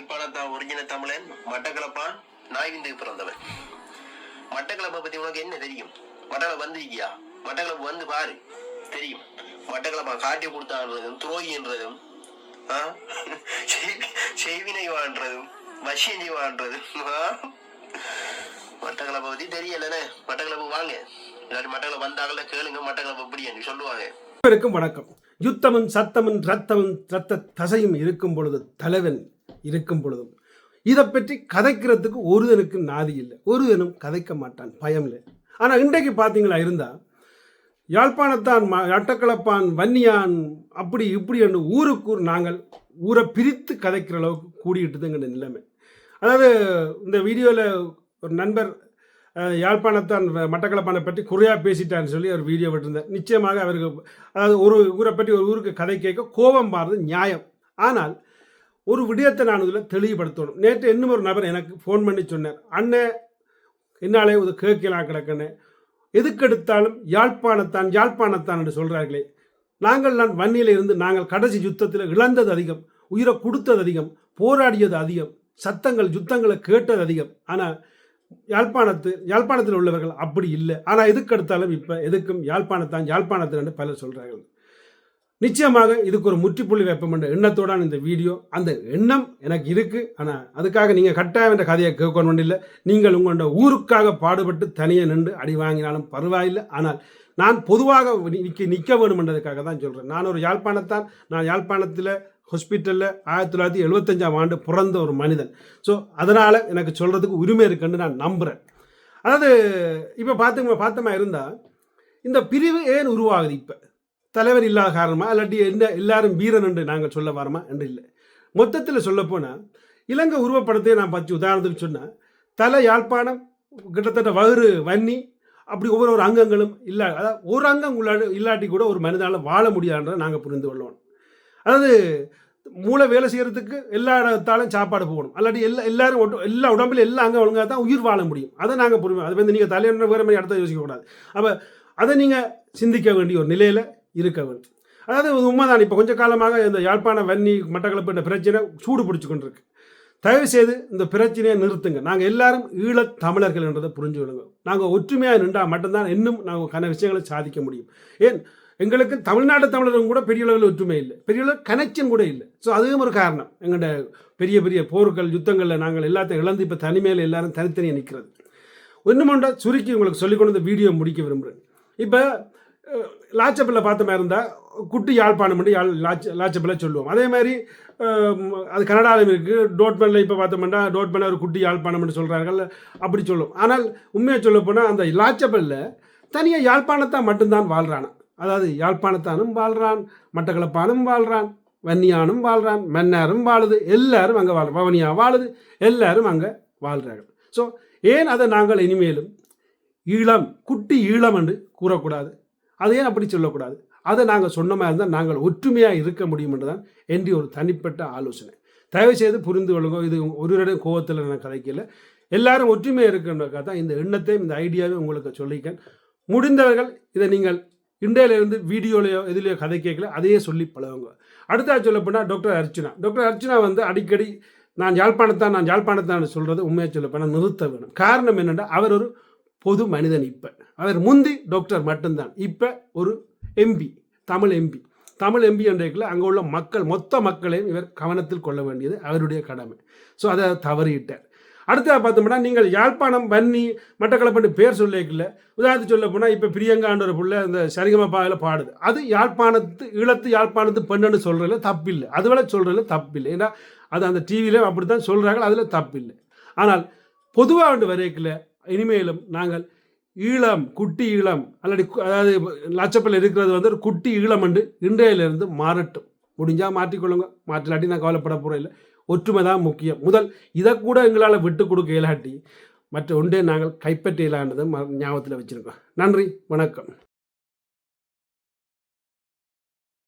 யாழ்ப்பாணத்தான் original தமிழன் மட்டக்களப்பான் நாய்விந்துக்கு பிறந்தவன் மட்டக்களப்பை பத்தி உனக்கு என்ன தெரியும்? மட்டக்களப்பு வந்திருக்கியா? மட்டக்களப்பு வந்து பாரு. தெரியும். மட்டக்களப்பா காட்டி கொடுத்தான்றதும் துரோகின்றதும் செய்வினை வாழ்ன்றதும் வசியனை வாழ்ன்றதும் மட்டக்களப்பை பத்தி தெரியலண்ணே. மட்டக்களப்பு வாங்க. இல்லாட்டி மட்டக்களப்பு வந்தாங்கல்ல கேளுங்க. மட்டக்களப்பு எப்படி என்று சொல்லுவாங்க. அனைவருக்கும் வணக்கம். யுத்தமும் சத்தமும் ரத்தமும் ரத்த தசையும் இருக்கும் பொழுது தலைவன் இருக்கும் பொழுதும். இதை பற்றி கதைக்கிறதுக்கு ஒருதனுக்கு நாதி இல்லை. ஒருதனும் கதைக்க மாட்டான். பயம் இல்லை. ஆனால் இன்றைக்கு பார்த்தீங்களா இருந்தால் யாழ்ப்பாணத்தான் ம அட்டக்களப்பான் வன்னியான் அப்படி இப்படி என்று ஊருக்கு நாங்கள் ஊரை பிரித்து கதைக்கிற அளவுக்கு கூடிட்டுதுங்கிற நிலைமை. அதாவது இந்த வீடியோவில் ஒரு நண்பர் யாழ்ப்பாணத்தான் மட்டக்களப்பானை பற்றி குறையாக பேசிட்டான்னு சொல்லி ஒரு வீடியோ விட்டுருந்தார். நிச்சயமாக அவருக்கு அதாவது ஒரு ஊரை பற்றி ஒரு ஊருக்கு கதை கேட்க கோபம் பாருது நியாயம். ஆனால் ஒரு விடயத்தை நான் இதில் தெளிவுபடுத்தணும். நேற்று இன்னும் ஒரு நபர் எனக்கு ஃபோன் பண்ணி சொன்னார். அண்ணன் என்னாலே இது கேட்கலாம் கிடக்குன்னு. எதுக்கெடுத்தாலும் யாழ்ப்பாணத்தான் யாழ்ப்பாணத்தான் என்று சொல்கிறார்களே நாங்கள் நான் வன்னியில் இருந்து நாங்கள் கடைசி யுத்தத்தில் இழந்தது அதிகம் உயிரை கொடுத்தது அதிகம் போராடியது அதிகம் சத்தங்கள் யுத்தங்களை கேட்டது அதிகம். ஆனால் யாழ்ப்பாணத்து யாழ்ப்பாணத்தில் உள்ளவர்கள் அப்படி இல்லை. ஆனால் எதுக்கெடுத்தாலும் இப்போ எதுக்கும் யாழ்ப்பாணத்தான் யாழ்ப்பாணத்தில் என்று பலர் சொல்கிறார்கள் நிச்சயமாக இதுக்கு ஒரு முற்றுப்புள்ளி வைப்போம் என்ற எண்ணத்தோடான இந்த வீடியோ. அந்த எண்ணம் எனக்கு இருக்குது ஆனால் அதுக்காக நீங்கள் கட்டாயம் என்ற கதையை கேட்கணும் இல்லை நீங்கள் உங்களோட ஊருக்காக பாடுபட்டு தனியே நின்று அடி வாங்கினாலும் பரவாயில்லை. ஆனால் நான் பொதுவாக நிற்க நிற்க வேணுமென்றதுக்காக தான் சொல்கிறேன் நான் ஒரு யாழ்ப்பாணத்தான். நான் யாழ்ப்பாணத்தில் ஹாஸ்பிட்டலில் ஆயிரத்தி தொள்ளாயிரத்தி எழுபத்தஞ்சாம் ஆண்டு பிறந்த ஒரு மனிதன். ஸோ அதனால் எனக்கு சொல்கிறதுக்கு உரிமை இருக்குன்னு நான் நம்புகிறேன் அதாவது இப்போ பார்த்து பார்த்தமா இருந்தால் இந்த பிரிவு ஏன் உருவாகுது இப்போ? தலைவர் இல்லாத காரணமா இல்லாட்டி என்ன எல்லாரும் வீரன் என்று நாங்கள் சொல்ல வரோமா என்று இல்லை. மொத்தத்தில் சொல்லப்போனால் இலங்கை உருவப்படத்தை நான் பற்றி உதாரணத்துக்கு சொன்னேன் தலை யாழ்ப்பாணம் கிட்டத்தட்ட வயிறு வன்னி அப்படி ஒவ்வொரு ஒரு அங்கங்களும் இல்லை அதாவது ஒரு அங்கம் உள்ள இல்லாட்டி கூட ஒரு மனிதனால் வாழ முடியாதுன்ற நாங்கள் புரிந்து கொள்வோம். அதாவது மூளை வேலை செய்கிறதுக்கு எல்லா இடத்தாலும் சாப்பாடு போகணும். அல்லாட்டி எல்லா எல்லாரும் ஒட்டு எல்லா உடம்புல எல்லா அங்கே ஒழுங்காக தான் உயிர் வாழ முடியும். அதை நாங்கள் புரியும் அது வந்து நீங்கள் தலைவர் வேறு மாதிரி இடத்த யோசிக்கக்கூடாது அப்போ அதை நீங்கள் சிந்திக்க வேண்டிய ஒரு நிலையில் இருக்க அதாவது உண்மைதான். இப்போ கொஞ்ச காலமாக இந்த யாழ்ப்பாண வன்னி மட்டக்களப்பு என்ற பிரச்சனை சூடு பிடிச்சு கொண்டிருக்கு. தயவு செய்து இந்த பிரச்சனையை நிறுத்துங்க. நாங்கள் எல்லாரும் ஈழத் தமிழர்கள் என்றதை புரிஞ்சு கொள்ளுங்க. நாங்கள் ஒற்றுமையாக நின்றால் மட்டும்தான் இன்னும் நாங்கள் கன விஷயங்களை சாதிக்க முடியும். ஏன்? எங்களுக்கு தமிழ்நாட்டு தமிழரும் கூட பெரிய அளவில் ஒற்றுமை இல்லை. பெரிய அளவில் கனெக்ஷன் கூட இல்லை. ஸோ அதுவும் ஒரு காரணம். எங்கள்ட பெரிய பெரிய போர்கள் யுத்தங்களில் நாங்கள் எல்லாத்தையும் இழந்து இப்போ தனிமையில் எல்லாரும் தனித்தனியாக நிற்கிறது ஒன்றுமொண்டா சுருக்கி உங்களுக்கு சொல்லிக் கொண்டு இந்த வீடியோ முடிக்க விரும்புகிறேன் இப்போ லாச்சப்பில் பார்த்த மாதிரி இருந்தால் குட்டி யாழ்ப்பாணம் பண்ணி யாழ் லாச்ச லாச்சப்பில் சொல்லுவோம். அதே மாதிரி அது கனடாவில் இருக்குது டோட்மனில் இப்போ பார்த்தோம்னா டோட்மனில் ஒரு குட்டி யாழ்ப்பாணம்னு சொல்கிறார்கள் அப்படி சொல்லுவோம். ஆனால் உண்மையாக சொல்ல போனால் அந்த லாச்சப்பலில் தனியாக யாழ்ப்பாணத்தான் மட்டும்தான் வாழ்கிறானா அதாவது யாழ்ப்பாணத்தானும் வாழ்கிறான் மட்டக்களப்பானும் வாழ்கிறான் வன்னியானும் வாழ்கிறான் மன்னாரும் வாழுது எல்லாரும் அங்கே வாழ் பவனியா வாழுது எல்லாரும் அங்கே வாழ்கிறார்கள் ஸோ ஏன் அதை நாங்கள் இனிமேலும் ஈழம் குட்டி ஈழம் என்று கூறக்கூடாது? அதை ஏன் அப்படி சொல்லக்கூடாது? அதை நாங்கள் சொன்ன மாதிரி இருந்தால் நாங்கள் ஒற்றுமையாக இருக்க முடியும் என்று தான் என்று ஒரு தனிப்பட்ட ஆலோசனை. தயவு செய்து புரிந்து கொள்ளுங்க. இது ஒருவரிடம் கோவத்தில் நான் கதைக்கல எல்லாரும் ஒற்றுமையாக இருக்கின்றக்காக தான் இந்த எண்ணத்தையும் இந்த ஐடியாவையும் உங்களுக்கு சொல்லிக்கேன் முடிந்தவர்கள் இதை நீங்கள் இந்தியாவிலிருந்து வீடியோலையோ எதுலையோ கதை கேட்கல அதையே சொல்லி பழகுங்க. அடுத்தா சொல்லப்போனால் டாக்டர் அர்ச்சனா. டாக்டர் அர்ச்சனா வந்து அடிக்கடி நான் யாழ்ப்பாணத்தான் நான் யாழ்ப்பாணத்தான் சொல்கிறது உண்மையாக சொல்லப்போனால் நிறுத்த வேணும். காரணம் என்னென்னா அவர் ஒரு பொது மனிதன் இப்போ. அவர் முந்தி டாக்டர் மட்டும்தான். இப்போ ஒரு MP Tamil MP Tamil MP என்றைக்குள்ள அங்கே உள்ள மக்கள் மொத்த மக்களையும் இவர் கவனத்தில் கொள்ள வேண்டியது அவருடைய கடமை. ஸோ அதை தவறிவிட்டார் அடுத்ததாக பார்த்தோம்னா நீங்கள் யாழ்ப்பாணம் வன்னி மட்டக்களப்பட்டு பேர் சொல்லிக்கல உதாரணத்துக்கு சொல்ல போனால் இப்போ பிரியங்கான்ற ஒரு புள்ள இந்த சரிகமப்பாவில் பாடுது. அது யாழ்ப்பாணத்து ஈழத்து யாழ்ப்பாணத்து பெண்ணுன்னு சொல்கிறதுல தப்பில்லை. அதுவரை சொல்கிறதுல தப்பில்லை. ஏன்னா அது அந்த டிவியில அப்படி தான் சொல்கிறாங்க அதில் தப்பில்லை. ஆனால் பொதுவாக வந்து வரைக்கல இனிமேலும் நாங்கள் ஈழம் குட்டி ஈழம் அல்லது கு- அதாவது லட்சப்பில் இருக்கிறது வந்து ஒரு குட்டி ஈழம் என்று இன்றையிலிருந்து மாறட்டும். முடிஞ்சால் மாற்றிக்கொள்ளுங்க. மாற்றிலாட்டி நான் கவலைப்பட போகிறேன் இல்லை. ஒற்றுமை தான் முக்கியம். முதல் இதை கூட எங்களால் விட்டு கொடுக்க இயலாட்டி மற்ற ஒன்றே நாங்கள் கைப்பற்ற இயலான்றதை ஞாபகத்தில் வச்சுருக்கோம். நன்றி. வணக்கம்.